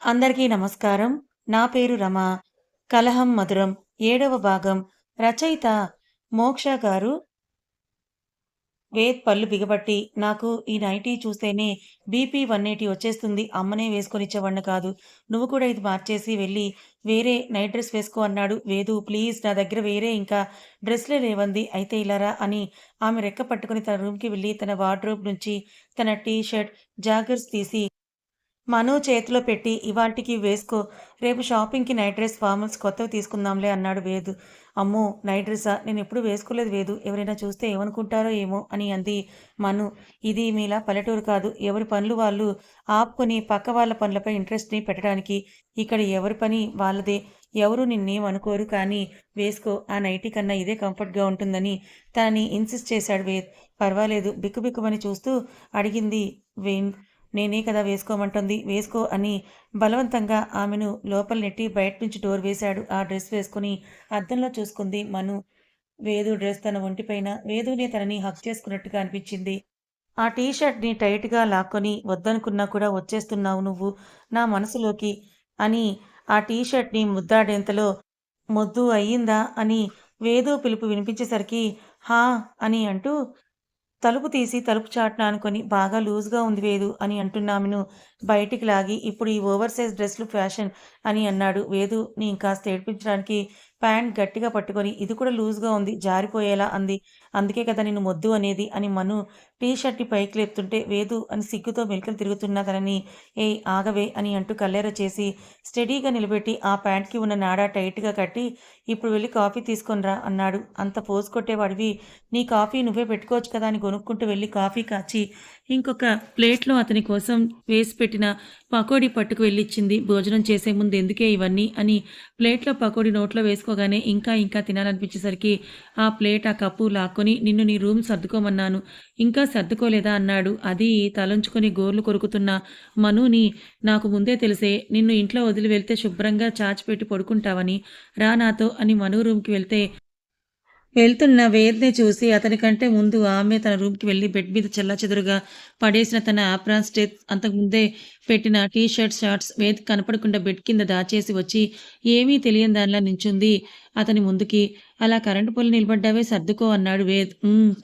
అందరికీ నమస్కారం. నా పేరు రమ. 'కలహం మధురం' ఏడవ భాగం. రచయిత మోక్ష గారు వేద్ పళ్ళు బిగబట్టి నాకు ఈ నైటీ చూస్తేనే బీపీ 180 వచ్చేస్తుంది. అమ్మనే వేసుకొనిచ్చేవాడిని కాదు. నువ్వు కూడా ఇది మార్చేసి వెళ్ళి వేరే నైట్ డ్రెస్ వేసుకో అన్నాడు. వేదు ప్లీజ్ నా దగ్గర వేరే ఇంకా డ్రెస్‌లే లేవంది. అయితే ఇలా రా అని ఆమె రెక్క పట్టుకుని తన రూమ్‌కి వెళ్ళి తన వార్డ్‌రోబ్ నుంచి తన టీ షర్ట్, జాగర్స్ తీసి మను చేతిలో పెట్టి ఇవాటికి వేసుకో. రేపు షాపింగ్‌కి నైట్ డ్రెస్, ఫార్మల్స్ కొత్తవి తీసుకుందాంలే అన్నాడు వేదు. అమ్మో! నైట్ డ్రెస్సా? ఎప్పుడు వేసుకోలేదు వేదు. ఎవరైనా చూస్తే ఏమనుకుంటారో ఏమో అని అంది మను. ఇది మీలా పల్లెటూరు కాదు. ఎవరి పనులు వాళ్ళు ఆపుకొని పక్క వాళ్ళ పనులపై ఇంట్రెస్ట్‌ని పెట్టడానికి. ఇక్కడ ఎవరి పని వాళ్ళదే. ఎవరు నిన్నేమనుకోరు కానీ వేసుకో. ఆ నైటీ కన్నా ఇదే కంఫర్ట్‌గా ఉంటుందని తనని ఇన్సిస్ట్ చేశాడు వేద్. పర్వాలేదు బిక్కుబిక్కుమని చూస్తూ అడిగింది వేణ్. నేనే కదా వేసుకోమంటుంది వేసుకో అని బలవంతంగా ఆమెను లోపల నెట్టి బయట నుంచి డోర్ వేశాడు. ఆ డ్రెస్ వేసుకుని అద్దంలో చూసుకుంది మను. వేదు డ్రెస్ తన ఒంటిపైన వేదునే తనని హక్ చేసుకున్నట్టుగా అనిపించింది. ఆ టీ షర్ట్‌ని టైట్‌గా లాక్కొని వద్దనుకున్నా కూడా వచ్చేస్తున్నావు నువ్వు నా మనసులోకి అని ఆ టీ షర్ట్‌ని ముద్దాడేంతలో మొద్దు అయ్యిందా అని వేదు పిలుపు వినిపించేసరికి హా! అని అంటూ తలుపు తీసి తలుపు చాటున అనుకొని బాగా లూజ్‌గా ఉంది వేదు అని అంటున్నామెను బయటికి లాగి ఇప్పుడు ఈ ఓవర్ సైజ్ డ్రెస్‌లు ఫ్యాషన్ అని అన్నాడు. వేదు నీ కాస్త ఏడ్పించడానికి ప్యాంట్ గట్టిగా పట్టుకొని ఇది కూడా లూజ్‌గా ఉంది జారిపోయేలా అంది. అందుకే కదా నిన్ను మొద్దు అనేది అని మను టీ షర్ట్‌ని పైకి లేపుతుంటే వేదు అని సిగ్గుతో మెలికలు తిరుగుతున్నా తనని ఏ ఆగవే అని అంటూ కల్లేర చేసి స్టడీగా నిలబెట్టి ఆ ప్యాంట్‌కి ఉన్న నాడా టైట్‌గా కట్టి ఇప్పుడు వెళ్ళి కాఫీ తీసుకొని రా అన్నాడు. అంత పోజ్ కొట్టేవాడివి నీ కాఫీ నువ్వే పెట్టుకోవచ్చు కదా అని కొనుక్కుంటూ వెళ్ళి కాఫీ కాచి ఇంకొక ప్లేట్‌లో అతని కోసం వేసి పెట్టిన పకోడీ పట్టుకు వెళ్ళిచ్చింది. భోజనం చేసే ముందు ఎందుకే ఇవన్నీ అని ప్లేట్‌లో పకోడీ నోట్లో వేసుకోగానే ఇంకా ఇంకా తినాలనిపించేసరికి ఆ ప్లేట్, ఆ కప్పు లాక్కొని నిన్ను నీ రూమ్ సర్దుకోమన్నాను. ఇంకా సర్దుకోలేదా అన్నాడు. అది తలంచుకొని గోర్లు కొరుకుతున్న మనుని నాకు ముందే తెలిసే నిన్ను ఇంట్లో వదిలి వెళ్తే శుభ్రంగా చాచిపెట్టి పడుకుంటావని. రా నాతో అని మను రూమ్‌కి వెళ్తే వెళ్తున్న వేర్నే చూసి అతనికంటే ముందు ఆమె తన రూమ్‌కి వెళ్ళి బెడ్ మీద చెల్లాచెదురుగా పడేసిన తన ఆప్రాన్ స్టేత్ అంతకుముందే పెట్టిన టీ షర్ట్, షార్ట్స్ వేద్ కనపడకుండా బెడ్ కింద దాచేసి వచ్చి ఏమీ తెలియని దానిలా నించుంది అతని ముందుకి. అలా కరెంటు పొల్ల నిలబడ్డావే సర్దుకో అన్నాడు వేద్.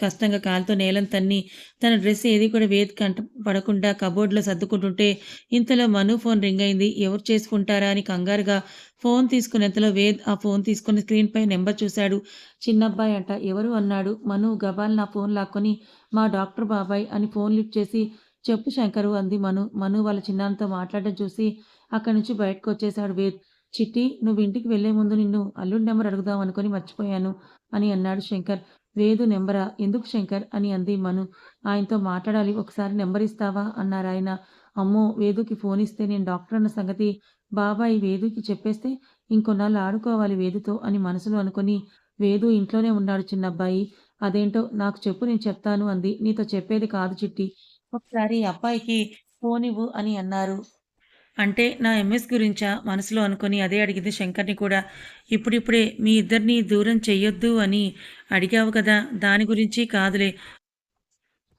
కష్టంగా కాలుతో నేలం తన్ని తన డ్రెస్ ఏది కూడా వేద్ కంట పడకుండా కబోర్డ్‌లో సర్దుకుంటుంటే ఇంతలో మను ఫోన్ రింగ్ అయింది. ఎవరు చేసుకుంటారా అని కంగారుగా ఫోన్ తీసుకునేంతలో వేద్ ఆ ఫోన్ తీసుకుని స్క్రీన్‌పై నెంబర్ చూశాడు. చిన్నబ్బాయి అంట. ఎవరు అన్నాడు. మను గబాల్ నా ఫోన్ లాక్కొని మా డాక్టర్ బాబాయ్ అని ఫోన్ లిఫ్ట్ చేసి చెప్పు శంకరు అంది మను. మను వాళ్ళ చిన్నాన్నతో మాట్లాడడం చూసి అక్కడి నుంచి బయటకొచ్చేశాడు వేద్. చిట్టి నువ్వు ఇంటికి వెళ్ళే ముందు నిన్ను అల్లుడి నెంబర్ అడుగుదాం అనుకుని మర్చిపోయాను అని అన్నాడు శంకర్. వేదు నెంబరా? ఎందుకు శంకర్ అని అంది మను. ఆయనతో మాట్లాడాలి ఒకసారి నెంబర్ ఇస్తావా అన్నారు ఆయన అమ్మో! వేదుకి ఫోన్ ఇస్తే నేను డాక్టర్ అన్న సంగతి బాబాయ్ వేదుకి చెప్పేస్తే ఇంకొన్నాళ్ళు ఆడుకోవాలి వేదుతో అని మనసులో అనుకొని వేదు ఇంట్లోనే ఉన్నాడు చిన్నబ్బాయి. అదేంటో నాకు చెప్పు నేను చెప్తాను అంది. నీతో చెప్పేది కాదు చిట్టి. ఒకసారి అబ్బాయికి ఫోన్ ఇవ్వు అని అన్నారు. అంటే నా ఎంఎస్ గురించా? మనసులో అనుకొని అదే అడిగింది శంకర్‌ని కూడా. ఇప్పుడిప్పుడే మీ ఇద్దరిని దూరం చెయ్యొద్దు అని అడిగావు కదా! దాని గురించి కాదులే.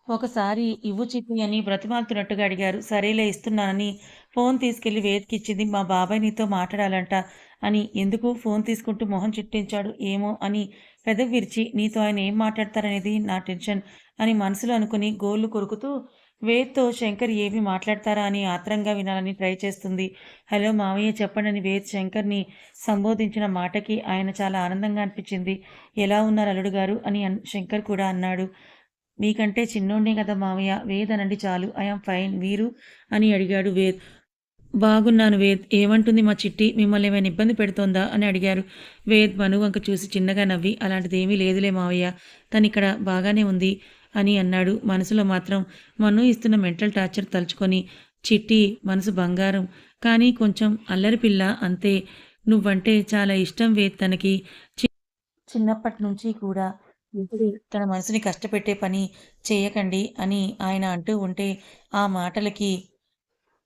ఒకసారి ఇవ్వు చిట్టి అని బ్రతిమాలుతున్నట్టుగా అడిగారు. సరేలే ఇస్తున్నానని ఫోన్ తీసుకెళ్ళి వేదికిచ్చింది మా బాబాయ్ నీతో మాట్లాడాలంట అని. ఎందుకు? ఫోన్ తీసుకుంటూ మొహం చిట్టించాడు ఏమో అని పెదవి విరిచి నీతో ఆయన ఏం మాట్లాడతారనేది నా టెన్షన్ అని మనసులో అనుకుని గోళ్ళు కొరుకుతూ వేద్‌తో శంకర్ ఏమి మాట్లాడతారా అని ఆత్రంగా వినాలని ట్రై చేస్తుంది. హలో మావయ్య చెప్పండని వేద్ శంకర్‌ని సంబోధించిన మాటకి ఆయన చాలా ఆనందంగా అనిపించింది. ఎలా ఉన్నారు అల్లుడు గారు అని శంకర్ కూడా అన్నాడు. మీకంటే చిన్నోండే కదా మావయ్య వేద్ అనండి చాలు. I'm fine. వీరు అని అడిగాడు వేద్. బాగున్నాను వేద్. ఏమంటుంది మా చిట్టి? మిమ్మల్ని ఏమైనా ఇబ్బంది పెడుతోందా? అని అడిగారు. వేద్ మను వంక చూసి చిన్నగా నవ్వి అలాంటిది ఏమీ లేదులే మావయ్య. తను ఇక్కడ బాగానే ఉంది అని అన్నాడు. మనసులో మాత్రం మను ఇస్తున్న మెంటల్ టార్చర్ తలుచుకొని చిట్టి మనసు బంగారం. కానీ కొంచెం అల్లరి పిల్ల అంతే. నువ్వంటే చాలా ఇష్టం వే తనకి. చిన్నప్పటి నుంచి కూడా ఎప్పుడూ తన మనసుని కష్టపెట్టే పని చేయకండి అని ఆయన అంటూ ఉంటే ఆ మాటలకి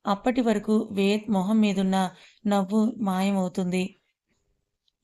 అప్పటి వరకు వేద్ మొహం మీదున్న నవ్వు మాయమవుతుంది.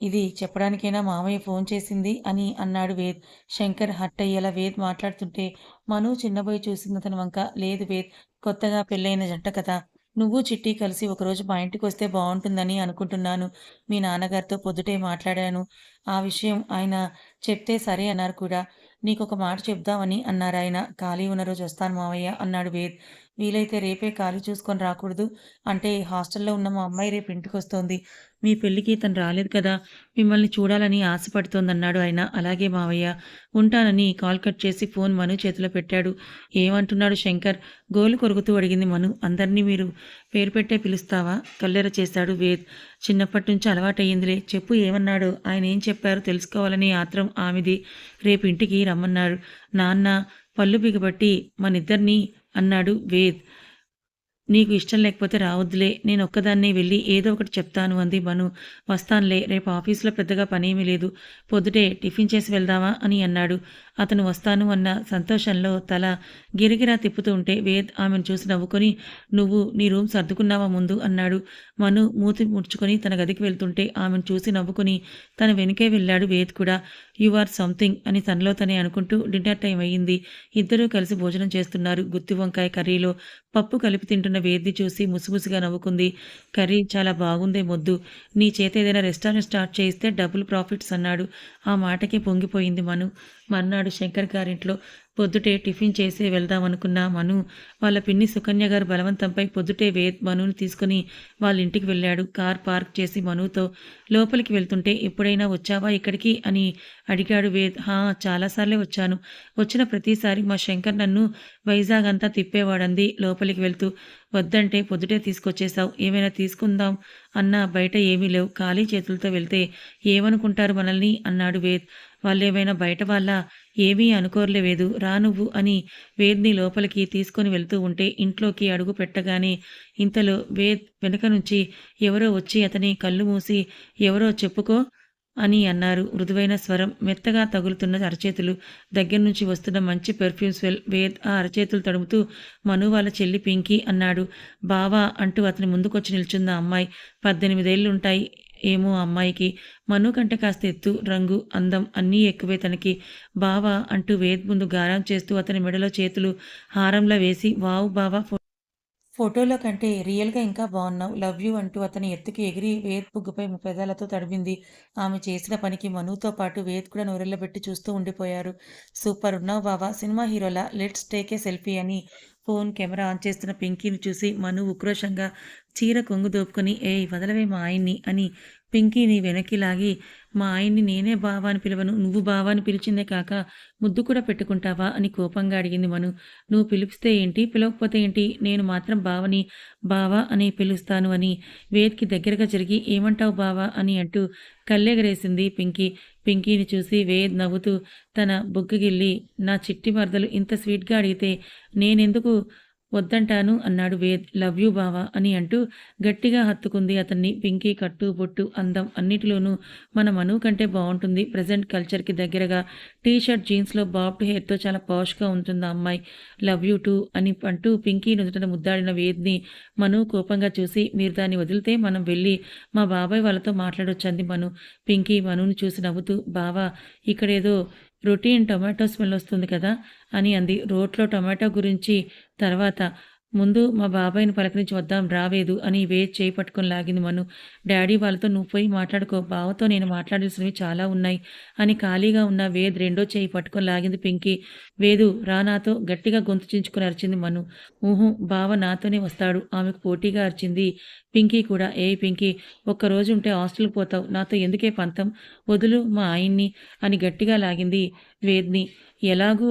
ఇది చెప్పడానికైనా మామయ్య ఫోన్ చేసింది అని అన్నాడు వేద్. శంకర్ హర్ట్ అయ్యేలా వేద్ మాట్లాడుతుంటే మను చిన్నబోయి చూసింది అతని వంక. లేదు వేద్ కొత్తగా పెళ్ళైన జంట కదా! నువ్వు చిట్టి కలిసి ఒకరోజు మా ఇంటికి వస్తే బాగుంటుందని అనుకుంటున్నాను. మీ నాన్నగారితో పొద్దుటే మాట్లాడాను. ఆ విషయం ఆయన చెప్తే సరే అన్నారు కూడా. నీకొక మాట చెప్దామని అన్నారు ఆయన ఖాళీ ఉన్న రోజు వస్తాను మావయ్య అన్నాడు వేద్. వీలైతే రేపే ఖాళీ చూసుకొని రాకూడదు? అంటే హాస్టల్‌లో ఉన్న మా అమ్మాయి రేపు ఇంటికొస్తోంది. మీ పెళ్ళికి తను రాలేదు కదా! మిమ్మల్ని చూడాలని ఆశపడుతోందన్నాడు ఆయన. అలాగే మావయ్య. ఉంటానని కాల్ కట్ చేసి ఫోన్ మను చేతిలో పెట్టాడు. ఏమంటున్నాడు శంకర్? గోలు కొరుకుతూ అడిగింది మను. అందరినీ మీరు పేరు పెట్టే పిలుస్తావా? కల్లెర చేశాడు వేద్. చిన్నప్పటినుంచి అలవాటయ్యిందిలే. చెప్పు ఏమన్నాడు ఆయన ఏం చెప్పారో తెలుసుకోవాలని ఆత్రం ఆమెది. రేపు ఇంటికి రమ్మన్నారు. నాన్న పళ్ళు బిగబట్టి మనిద్దరినీ అన్నాడు వేద్. నీకు ఇష్టం లేకపోతే రావద్దులే. నేను ఒక్కదాన్నే వెళ్ళి ఏదో ఒకటి చెప్తాను అంది మను. వస్తానులే. రేపు ఆఫీసులో పెద్దగా పనేమీ లేదు. పొద్దుటే టిఫిన్ చేసి వెళ్దామా? అని అన్నాడు. అతను వస్తాను అన్న సంతోషంలో తల గిరిగిరా తిప్పుతూ ఉంటే వేద్ ఆమెను చూసి నవ్వుకొని నువ్వు నీ రూమ్ సర్దుకున్నావా ముందు? అన్నాడు. మను మూతి ముడుచుకొని తన గదికి వెళ్తుంటే ఆమెను చూసి నవ్వుకొని తన వెనుకే వెళ్ళాడు వేద్ కూడా. యు ఆర్ సంథింగ్ అని తనలో తనే అనుకుంటూ డిన్నర్ టైం అయ్యింది. ఇద్దరూ కలిసి భోజనం చేస్తున్నారు. గుత్తి వంకాయ కర్రీలో పప్పు కలిపి తింటున్న వేది చూసి ముసిముసిగా నవ్వుకుంది. కర్రీ చాలా బాగుందే మొద్దు. నీ చేత ఏదైనా రెస్టారెంట్ స్టార్ట్ చేయిస్తే డబుల్ ప్రాఫిట్స్ అన్నాడు. ఆ మాటకి పొంగిపోయింది మను. మర్నాడు శంకర్ గారింట్లో పొద్దుటే టిఫిన్ చేసే వెళ్దామనుకున్న మను వాళ్ళ పిన్ని సుకన్య గారు బలవంతంపై పొద్దుటే వేద్ మనుని తీసుకుని వాళ్ళ ఇంటికి వెళ్ళాడు. కార్ పార్క్ చేసి మనుతో లోపలికి వెళ్తుంటే ఎప్పుడైనా వచ్చావా ఇక్కడికి అని అడిగాడు వేద్. హా చాలాసార్లే వచ్చాను. వచ్చిన ప్రతిసారి మా శంకర్ నన్ను వైజాగ్ అంతా తిప్పేవాడంది లోపలికి వెళ్తూ. వద్దంటే పొద్దుటే తీసుకొచ్చేశావు. ఏమైనా తీసుకుందాం అన్నా బయట ఏమీ లేవు. ఖాళీ చేతులతో వెళ్తే ఏమనుకుంటారు మనల్ని అన్నాడు వేద్. వాళ్ళేమైనా బయట వాళ్ళ ఏమీ అనుకోర్లేదు రా నువ్వు అని వేద్ని లోపలికి తీసుకొని వెళ్తూ ఉంటే ఇంట్లోకి అడుగు పెట్టగానే ఇంతలో వేద్ వెనక నుంచి ఎవరో వచ్చి అతని కళ్ళు మూసి ఎవరో చెప్పుకో అని అన్నారు. మృదువైన స్వరం, మెత్తగా తగులుతున్న అరచేతులు, దగ్గర నుంచి వస్తున్న మంచి పెర్ఫ్యూమ్ స్వెల్ వేద్ ఆ అరచేతులు తడుముతూ మను వాళ్ళ చెల్లి పింకీ అన్నాడు. బావా అంటూ అతని ముందుకొచ్చి నిల్చుంది ఆ అమ్మాయి. పద్దెనిమిదేళ్ళుంటాయి ఏమో అమ్మాయికి. మను కంటే కాస్త ఎత్తు, రంగు, అందం అన్నీ ఎక్కువే తనకి. బావా అంటూ వేద్ ముందు గారం చేస్తూ అతని మెడలో చేతులు హారంలా వేసి వావ్ బావా ఫోటోలో కంటే రియల్‌గా ఇంకా బాగున్నావు లవ్ యూ అంటూ అతని ఎత్తుకి ఎగిరి వేద్ పుగ్గుపై పెదాలతో తడిమింది. ఆమె చేసిన పనికి మనుతో పాటు వేద్ కూడా పెట్టి చూస్తూ ఉండిపోయారు. సూపర్ ఉన్నావు బావా! సినిమా హీరోలా లెట్స్ టేక్ ఏ సెల్ఫీ అని ఫోన్ కెమెరా ఆన్ చేస్తున్న పింకీని చూసి మను ఉక్రోషంగా చీర కొంగు దోపుకొని ఏయ్ వదలవే మా ఆయన్ని అని పింకీని వెనక్కి లాగి మా ఆయన్ని నేనే బావా అని పిలవను. నువ్వు బావా అని పిలిచిందే కాక ముద్దు కూడా పెట్టుకుంటావా అని కోపంగా అడిగింది మను. నువ్వు పిలిపిస్తే ఏంటి? పిలవకపోతే ఏంటి? నేను మాత్రం బావని బావా అని పిలుస్తాను అని వేద్కి దగ్గరగా జరిగి ఏమంటావు బావా అని అంటూ కళ్ళెగరేసింది పింకీ. పింకీని చూసి వేద్ నవ్వుతూ తన బుగ్గగిల్లి నా చిట్టి మరదలు ఇంత స్వీట్గా అడిగితే నేనెందుకు వద్దంటాను అన్నాడు వేద్. లవ్ యూ బావా అని అంటూ గట్టిగా హత్తుకుంది అతన్ని. పింకీ కట్టు బొట్టు అందం అన్నిటిలోనూ మన మను కంటే బాగుంటుంది ప్రజెంట్ కల్చర్కి దగ్గరగా టీ షర్ట్ జీన్స్లో బాబ్డ్ హెయిర్తో చాలా పాష్గా ఉంటుంది ఆ అమ్మాయి. లవ్ యూ టూ అని అంటూ పింకీ నుదుటన ముద్దాడిన వేద్ని మను కోపంగా చూసి మీరు దాన్ని వదిలితే మనం వెళ్ళి మా బాబాయ్ వాళ్ళతో మాట్లాడొచ్చంది మను. పింకీ మనుని చూసి నవ్వుతూ బావా ఇక్కడేదో రొటీన్ టొమాటో స్మెల్ వస్తుంది కదా అని అంది. రోట్లో టొమాటో గురించి తర్వాత ముందు మా బాబాయ్ని పలకరించి వద్దాం రావేదు అని వేచి చేయి పట్టుకొని లాగింది మను. డాడీ వాళ్ళతో నువ్వు పోయి మాట్లాడుకో బావతో నేను మాట్లాడాల్సినవి చాలా ఉన్నాయి అని ఖాళీగా ఉన్న వేద్ రెండో చేయి పట్టుకొని లాగింది పింకీ. వేదు రా నాతో గట్టిగా గొంతు చించుకుని అరిచింది మను. ఊహు బావ నాతోనే వస్తాడు ఆమెకు పోటీగా అరిచింది పింకీ కూడా. ఏ పింకీ ఒక్కరోజు ఉంటే హాస్టల్కి పోతావు నాతో ఎందుకే పంతం? వదులు మా ఆయన్ని అని గట్టిగా లాగింది వేద్ని. ఎలాగూ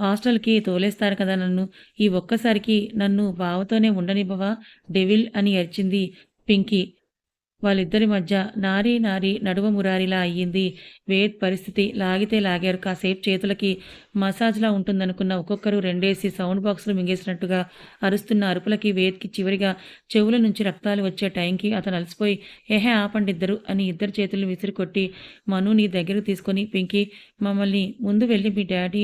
హాస్టల్కి తోలేస్తారు కదా నన్ను. ఈ ఒక్కసారికి నన్ను బావతోనే ఉండనివ్వవా డెవిల్ అని అరిచింది పింకీ. వాళ్ళిద్దరి మధ్య నారీ నారీ నడువ మురారిలా అయ్యింది. వేట్ పరిస్థితి లాగితే లాగారు. కాసేపు చేతులకి మసాజ్లా ఉంటుందనుకున్న ఒక్కొక్కరు రెండేసి సౌండ్ బాక్సులు మింగేసినట్టుగా అరుస్తున్న అరుపులకి వేద్కి చివరిగా చెవుల నుంచి రక్తాలు వచ్చే టైంకి అతను అలసిపోయి ఏహే ఆపండి ఇద్దరు అని ఇద్దరు చేతులు విసిరి కొట్టి దగ్గరకు తీసుకొని పింకీ మమ్మల్ని ముందు వెళ్ళి మీ డాడీ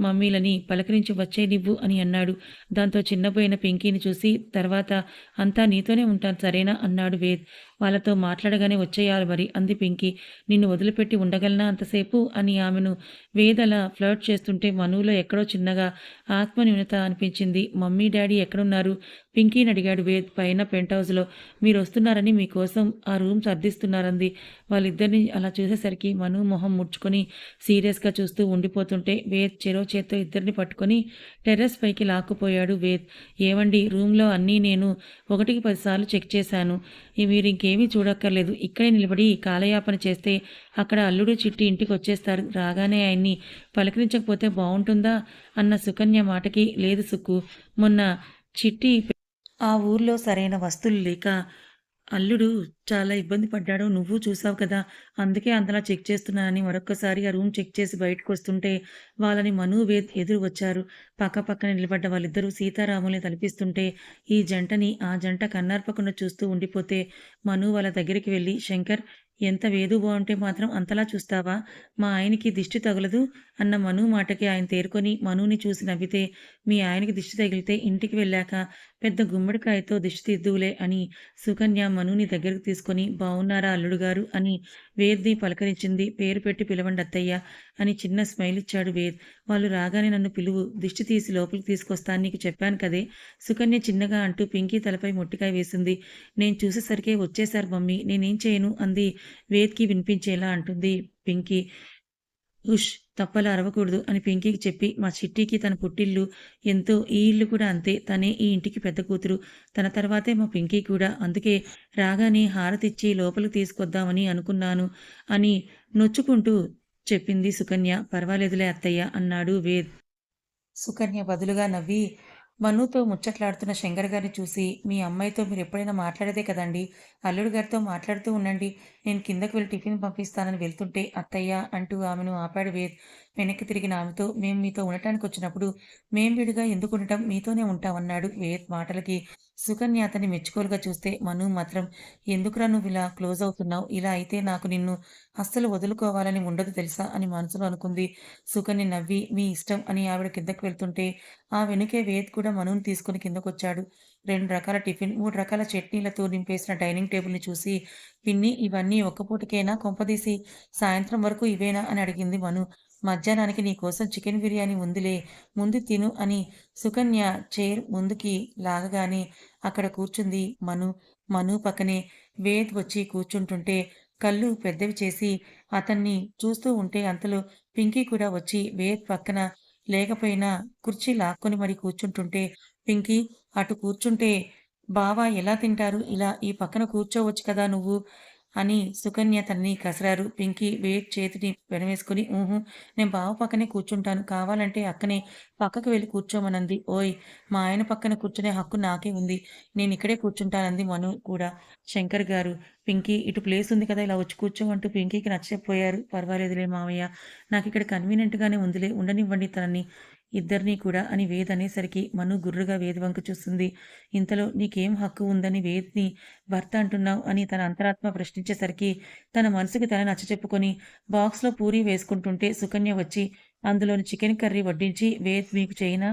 మమ్మీలని పలకరించి వచ్చే నివ్వు అని అన్నాడు. దాంతో చిన్నపోయిన పింకీని చూసి తర్వాత అంతా నీతోనే ఉంటాను సరేనా అన్నాడు వేద్. వాళ్ళతో మాట్లాడగానే వచ్చేయాలి మరి అంది పింకీ. నిన్ను వదిలిపెట్టి ఉండగలనా అంతసేపు? అని ఆమెను వేదల ఫ్లర్ట్ చేస్తుంటే మనువులో ఎక్కడో చిన్నగా ఆత్మన్యూనత అనిపించింది. మమ్మీ డాడీ ఎక్కడున్నారు? పింకీని అడిగాడు వేద్ పైన పెంట్ హౌస్లో మీరు వస్తున్నారని మీకోసం ఆ రూమ్ సర్దిస్తున్నారంది. వాళ్ళిద్దరిని అలా చూసేసరికి మను మొహం ముడుచుకొని సీరియస్గా చూస్తూ ఉండిపోతుంటే వేద్ చెరో చేత్తో ఇద్దరిని పట్టుకొని టెర్రస్ పైకి లాక్కుపోయాడు వేద్. ఏవండి రూమ్లో అన్నీ నేను ఒకటికి పదిసార్లు చెక్ చేశాను. ఈ మీరు ఏమీ చూడక్కర్లేదు. ఇక్కడే నిలబడి కాలయాపన చేస్తే అక్కడ అల్లుడు చిట్టి ఇంటికి వచ్చేస్తారు. రాగానే ఆయన్ని పలకరించకపోతే బాగుంటుందా అన్న సుకన్య మాటకి లేదు సుక్కు మొన్న చిట్టి ఆ ఊర్లో సరైన వస్తువులు లేక అల్లుడు చాలా ఇబ్బంది పడ్డాడు. నువ్వు చూసావు కదా అందుకే అంతలా చెక్ చేస్తున్నానని మరొక్కసారి ఆ రూమ్ చెక్ చేసి బయటకు వస్తుంటే వాళ్ళని మను వేద్ ఎదురు వచ్చారు. పక్క పక్కన నిలబడ్డ వాళ్ళిద్దరూ సీతారాముల్ని తలపిస్తుంటే ఈ జంటని ఆ జంట కన్నార్పకుండా చూస్తూ ఉండిపోతే మను వాళ్ళ దగ్గరికి వెళ్ళి శంకర్ ఎంత వేదు బాగుంటే మాత్రం అంతలా చూస్తావా? మా ఆయనకి దిష్టి తగలదు అన్న మను మాటకి ఆయన తేరుకొని మనుని చూసి నవ్వితే మీ ఆయనకి దిష్టి తగిలితే ఇంటికి వెళ్ళాక పెద్ద గుమ్మడికాయతో దిష్టి తీద్దువులే అని సుకన్య మనుని దగ్గరకు తీసుకొని బాగున్నారా అల్లుడు గారు అని వేద్ది పలకరించింది. పేరు పెట్టి పిలవండి అత్తయ్య అని చిన్న స్మైల్ ఇచ్చాడు వేద్. వాళ్ళు రాగానే నన్ను పిలువు దిష్టి తీసి లోపలికి తీసుకొస్తాను నీకు చెప్పాను కదే. సుకన్య చిన్నగా అంటూ పింకీ తలపై మొట్టికాయ వేసింది. నేను చూసేసరికే వచ్చేశారు మమ్మీ. నేనేం చేయను? అంది. వేద్కి వినిపించేలా అంటుంది పింకీ. ఉష్ తప్పలా అరవకూడదు అని పింకీకి చెప్పి మా చిట్టికి తన పుట్టిల్లు ఎంతో ఈ ఇల్లు కూడా అంతే. తనే ఈ ఇంటికి పెద్ద కూతురు. తన తర్వాతే మా పింకీ కూడా. అందుకే రాగానే హారతిచ్చి లోపలికి తీసుకొద్దామని అనుకున్నాను అని నొచ్చుకుంటూ చెప్పింది సుకన్య. పర్వాలేదులే అత్తయ్య అన్నాడు వేద్. సుకన్య బదులుగా నవ్వి మనుతో ముచ్చట్లాడుతున్న శంకర్ గారిని చూసి మీ అమ్మాయితో మీరు ఎప్పుడైనా మాట్లాడేదే కదండి? అల్లుడు గారితో మాట్లాడుతూ ఉండండి. నేను కిందకు వెళ్ళి టిఫిన్ పంపిస్తానని వెళ్తుంటే అత్తయ్య అంటూ ఆమెను ఆపాడు వేద్. వెనక్కి తిరిగిన ఆమెతో మేము మీతో ఉండటానికి వచ్చినప్పుడు మేం విడిగా ఎందుకు ఉండటం? మీతోనే ఉంటామన్నాడు వేద్ మాటలకి. సుకన్య అతన్ని మెచ్చుకోలుగా చూస్తే మను మాత్రం ఎందుకురా నువ్వు ఇలా క్లోజ్ అవుతున్నావు? ఇలా అయితే నాకు నిన్ను అస్సలు వదులుకోవాలని ఉండదు తెలుసా? అని మనసులో అనుకుంది. సుకన్య నవ్వి మీ ఇష్టం అని ఆవిడ కిందకు వెళ్తుంటే ఆ వెనుకే వేద్ కూడా మనుని తీసుకుని కిందకొచ్చాడు. రెండు రకాల టిఫిన్ మూడు రకాల చట్నీలతో నింపేసిన డైనింగ్ టేబుల్ని చూసి పిన్ని ఇవన్నీ ఒక్కపూటకేనా కొంపదీసి సాయంత్రం వరకు ఇవేనా? అని అడిగింది మను. మధ్యాహ్నానికి నీ కోసం చికెన్ బిర్యానీ ఉందిలే ముందు తిను అని సుకన్య చైర్ ముందుకి లాగగానే అక్కడ కూర్చుంది మను. మను పక్కనే వేద్ వచ్చి కూర్చుంటుంటే కళ్ళు పెద్దవి చేసి అతన్ని చూస్తూ ఉంటే అంతలో పింకీ కూడా వచ్చి వేద్ పక్కన లేకపోయినా కుర్చీ లాక్కొని మరి కూర్చుంటుంటే పింకీ అటు కూర్చుంటే బావా ఎలా తింటారు? ఇలా ఈ పక్కన కూర్చోవచ్చు కదా నువ్వు. అని సుకన్య తనని కసరారు. పింకీ వేట్ చేతిని వెనవేసుకుని ఊహు నేను బావ పక్కనే కూర్చుంటాను. కావాలంటే అక్కనే పక్కకు వెళ్ళి కూర్చోమనంది. ఓయ్ మా ఆయన పక్కన కూర్చునే హక్కు నాకే ఉంది. నేను ఇక్కడే కూర్చుంటానంది మను కూడా. శంకర్ గారు పింకీ ఇటు ప్లేస్ ఉంది కదా ఇలా వచ్చి కూర్చోమంటూ పింకీకి నచ్చకపోయారు పర్వాలేదులే మావయ్య. నాకు ఇక్కడ కన్వీనియంట్గానే ఉందిలే. ఉండనివ్వండి తనని. ఇద్దరినీ కూడా అని వేద్ అనేసరికి మను గుర్రుగా వేద్ వంక చూస్తుంది. ఇంతలో నీకేం హక్కు ఉందని వేద్ని భర్త అంటున్నావు అని తన అంతరాత్మ ప్రశ్నించేసరికి తన మనసుకి తన నచ్చ చెప్పుకొని బాక్స్లో పూరి వేసుకుంటుంటే సుకన్య వచ్చి అందులోని చికెన్ కర్రీ వడ్డించి వేద్ మీకు చేయినా?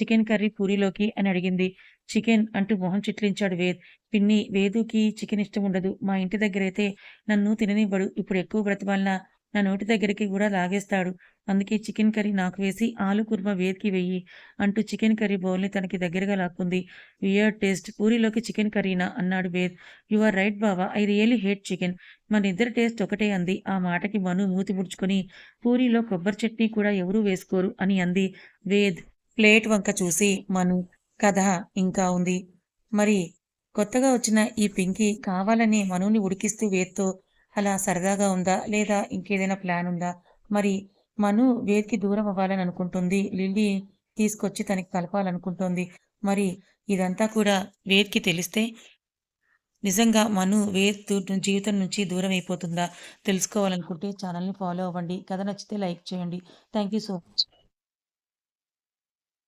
చికెన్ కర్రీ పూరిలోకి అని అడిగింది. చికెన్ అంటూ మొహం చిట్లించాడు వేద్. పిన్ని వేదుకి చికెన్ ఇష్టం ఉండదు. మా ఇంటి దగ్గరైతే నన్ను తిననివ్వడు. ఇప్పుడు ఎక్కువ బ్రతమాలిన నా నోటి దగ్గరికి కూడా లాగేస్తాడు. అందుకే చికెన్ కర్రీ నాకు వేసి ఆలు కుర్మా వేదికి వెయ్యి అంటూ చికెన్ కర్రీ బౌల్ని తనకి దగ్గరగా లాక్కుంది. వియర్ టేస్ట్ పూరిలోకి చికెన్ కర్రీనా? అన్నాడు వేద్ యు ఆర్ రైట్ బావా ఐ రియలీ హేట్ చికెన్. మన ఇద్దరు టేస్ట్ ఒకటే అంది. ఆ మాటకి మను మూతి ముడుచుకొని పూరిలో కొబ్బరి చట్నీ కూడా ఎవరూ వేసుకోరు అని అంది. వేద్ ప్లేట్ వంక చూసి మను కథ ఇంకా ఉంది. మరి కొత్తగా వచ్చిన ఈ పింకీ కావాలని మనుని ఉడికిస్తూ వేత్తో అలా సరదాగా ఉందా? లేదా ఇంకేదైనా ప్లాన్ ఉందా? మరి మను వేద్కి దూరం అవ్వాలని అనుకుంటుంది. లిల్లీ తీసుకొచ్చి తనకి కలపాలనుకుంటోంది. మరి ఇదంతా కూడా వేద్కి తెలిస్తే నిజంగా మను వేద్ జీవితం నుంచి దూరం అయిపోతుందా? తెలుసుకోవాలనుకుంటే ఛానల్ని ఫాలో అవ్వండి. కథ నచ్చితే లైక్ చేయండి. Thank you so much.